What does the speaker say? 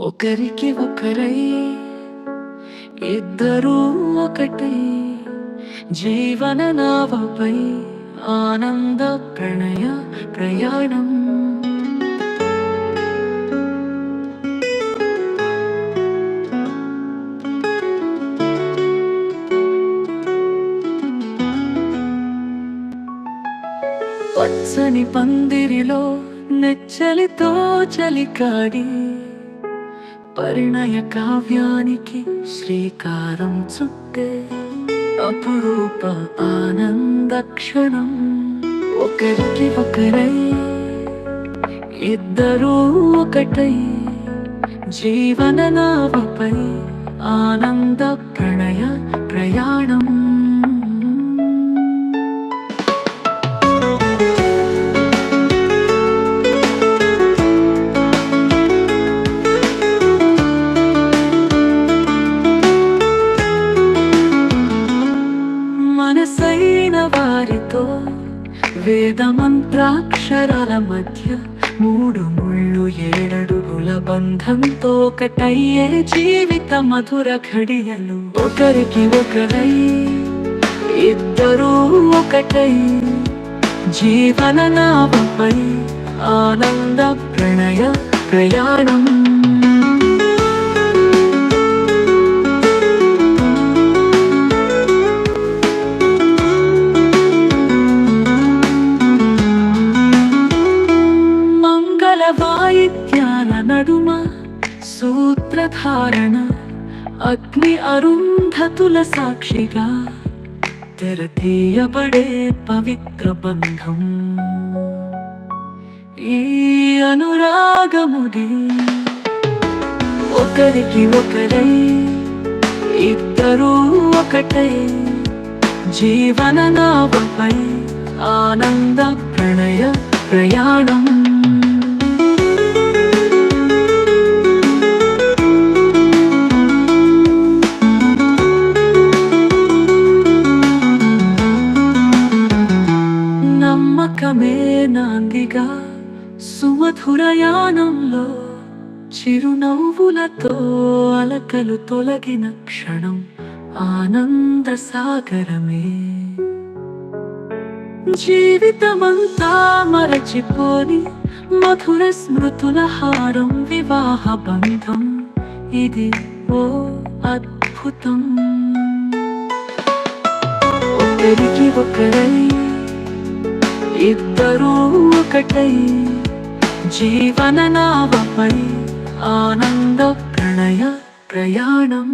ఒకరికి ఒకరై ఇద్దరూ ఒకటై జీవన నావపై ఆనంద ప్రణయ ప్రయాణం. పచ్చని పందిరిలో నెచ్చలితో చలికాడి పరిణయ కావ్యానికి శ్రీకారం చుట్టే అపురూప ఆనంద క్షణం ఒకరికి ఒకరై ఇద్దరూ ఒకటై జీవన నావపై ఆనంద ప్రణయ ప్రయాణం. వారితో వేద మంత్రాక్షరాల మధ్య మూడు ముళ్ళు ఏడడుగుల బంధంతో ఒకటయ్యే జీవిత మధుర ఘడియలు. ఒకరికి ఒకరై ఇద్దరూ ఒకటై జీవన నావపై ఆనంద ప్రణయ ప్రయాణం. నడుమ సూత్రధారణ అగ్ని అరుంధతుల సాక్షిగా తెరతీయబడే పవిత్ర బంధం. ఈ అనురాగముది ఒకరికి ఒకరై ఇద్దరూ ఒకటై జీవన నావపై ఆనంద ప్రణయ ప్రయాణం నమ్మకమే నాందిగా సుమధురయానంలో చిరునవ్వులతో అలకలు తొలగిన క్షణం ఆనంద సాగరమే జీవితమంతా మరచిపోని మధుర స్మృతుల హారం వివాహ బంధం ఇది ఓ అద్భుతం. ఒకరికి ఒకరై ఇద్దరూ ఒకటై జీవన నావపై ఆనంద ప్రణయ ప్రయాణం.